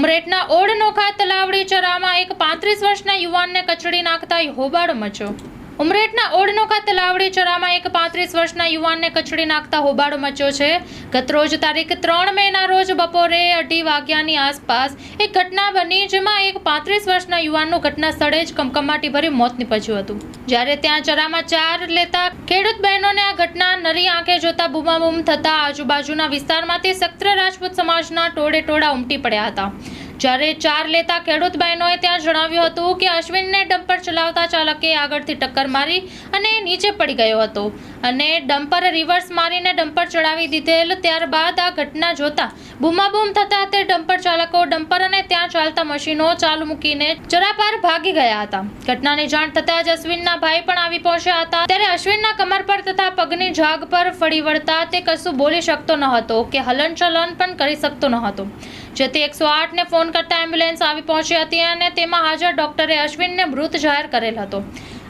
ઉમરેઠના odd નોખા તલાવડી ચરામાં એક પાંત્રીસ વર્ષના યુવાનને કચડી નાખતા હોબાળો મચ્યો. ઉમરેઠના ઓડનોખા તલાવડી ચરામાં એક પાંત્રીસ વર્ષના યુવાનને કચડી નાખતા હોબાળો મચ્યો છે. ગતરોજ તારીખ ત્રણ મેના રોજ બપોરે અઢી વાગ્યાની આસપાસ એક ઘટના બની જેમાં એક પાંત્રીસ વર્ષના યુવાનનું ઘટના સ્થળે જ કમકમાટી ભરી મોત નીપજ્યું હતું. જ્યારે ત્યાં ચરામાં ચાર લેતા ખેડૂત બહેનોને આ ઘટના નરી આંખે જોતા બૂમાબૂમ થતા આજુબાજુના વિસ્તારમાંથી સત્ર રાજપૂત સમાજના ટોળે ટોળા ઉમટી પડ્યા હતા. જ્યારે ચાર લેતા ખેડૂત બહેનોએ ત્યાં જણાવ્યું હતું કે અશ્વિનને ડમ્પર ચલાવતા ચાલકે આગળથી ટક્કર મારી અને નીચે પડી ગયો હતો અને ડમ્પર રિવર્સ મારીને ડમ્પર ચડાવી દીધેલ ત્યારબાદ આ ઘટના જોતા બૂમાબૂમ થતા તે ડમ્પર ચાલકો ડમ્પર અને ત્યાં ચાલતા મશીનો ચાલુ મૂકીને ચરાપાર ભાગી ગયા હતા. ઘટનાની જાણ થતાં જ અશ્વિનના ભાઈ પણ આવી પહોંચ્યા હતા. ત્યારે અશ્વિનના કમર પર તથા પગની જાગ પર ફળી વળતા તે કશું બોલી શકતો ન હતો કે હલનચલન પણ કરી શકતો ન હતો. જેથી એકસો આઠને ફોન કરતા એમ્બ્યુલન્સ આવી પહોંચી હતી અને તેમાં હાજર ડોક્ટરે અશ્વિનને મૃત જાહેર કરેલ હતો.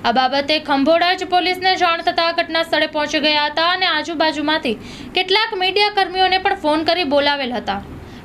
આ બાબતે ખંભોળજ પોલીસને જાણ થતાં ઘટના સ્થળે પહોંચી ગયા હતા અને આજુબાજુમાંથી કેટલાક મીડિયા કર્મીઓને પણ ફોન કરી બોલાવેલ હતા.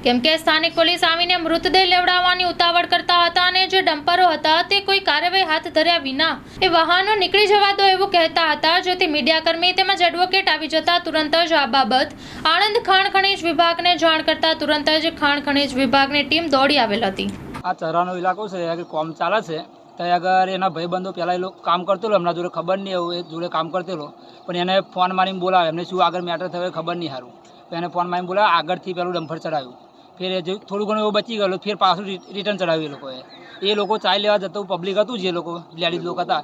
કેમ કે સ્થાનિક પોલીસ આવીને મૃતદેહ લેવડાવવાની ઉતાવળ કરતા હતા અને જે ડમ્પરો હતા તે કોઈ કાર્યવાહી હાથ ધર્યા વિના એ વાહનો નીકળી જવા દો એવું કહેતા હતા, જેથી મીડિયાકર્મી તેમજ એડવોકેટ આવી જતા તુરંત જ આ બાબત આણંદ ખાણ ખનીજ વિભાગને જાણ કરતા તુરંત જ ખાણ ખનીજ વિભાગની ટીમ દોડી આવેલ હતી. આ ચરાનો ઇલાકો છે આગળ કોમ ચાલે છે. ત્યાં આગળ એના ભાઈબંધો પહેલાં એ લોકો કામ કરતેલો એમના જોડે ખબર નહીં એવું, એ જોડે કામ કરતેલો પણ એને ફોન મારીને બોલાવે એમને શું આગળ મેટર થયો ખબર નહીં સારું. એને ફોન મારીને બોલાવે આગળથી પેલું ડમ્ફર ચડાવ્યું ફેર એ જે થોડું ઘણું એવું બચી ગયેલું ફેર પાછું રિટર્ન ચડાવ્યું એ લોકોએ. એ લોકો ચાય લેવા જતું પબ્લિક હતું જે લોકો લેડીઝ લોકો હતા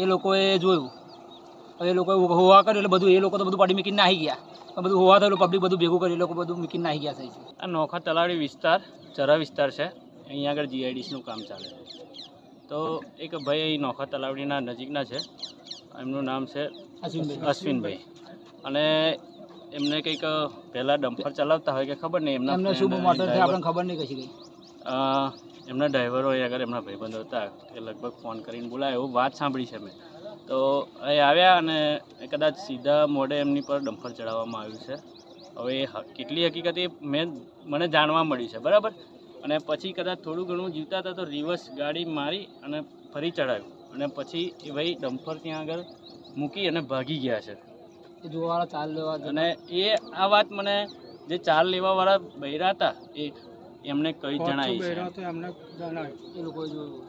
એ લોકોએ જોયું. હવે એ લોકોએ હોવા કર્યું એટલે બધું એ લોકો તો બધું પડી મૂકીને નાહી ગયા. બધું હોવા થયેલું પબ્લિક બધું ભેગું કર્યું એ લોકો બધું મૂકીને નાહી ગયા થઈ છે. આ નોખા તલાવડી વિસ્તાર ચરા વિસ્તાર છે. અહીંયા આગળ જીઆઈડીસીનું કામ ચાલે છે. તો એક ભાઈ અહીં નોખા તલાવડીના નજીકના છે. એમનું નામ છે અશ્વિનભાઈ. અને એમને કંઈક પહેલાં ડમ્પર ચલાવતા હોય કે ખબર નહીં એમના એમને શું મોટર છે આપણને ખબર નહીં કશી કંઈ. એમના ડ્રાઈવર હોય આગળ એમના ભાઈબંધો હતા એ લગભગ ફોન કરીને બોલાય એવું વાત સાંભળી છે મેં. તો એ આવ્યા અને કદાચ સીધા મોઢે એમની પર ડમ્પર ચડાવવામાં આવ્યું છે. હવે એ કેટલી હકીકત એ મેં મને જાણવા મળ્યું છે બરાબર? અને પછી કદાચ થોડું ઘણું જીવતા હતા તો રિવર્સ ગાડી મારી અને ફરી ચડાવ્યું. અને પછી એ ભાઈ ડમ્પર ત્યાં આગળ મૂકી અને ભાગી ગયા છે. જોવાવાળા ચાલ લેવા. અને એ આ વાત મને જે ચાલ લેવાવાળા બૈરા હતા એ એમને કઈ જણાવી છે? એ લોકોએ જોયું.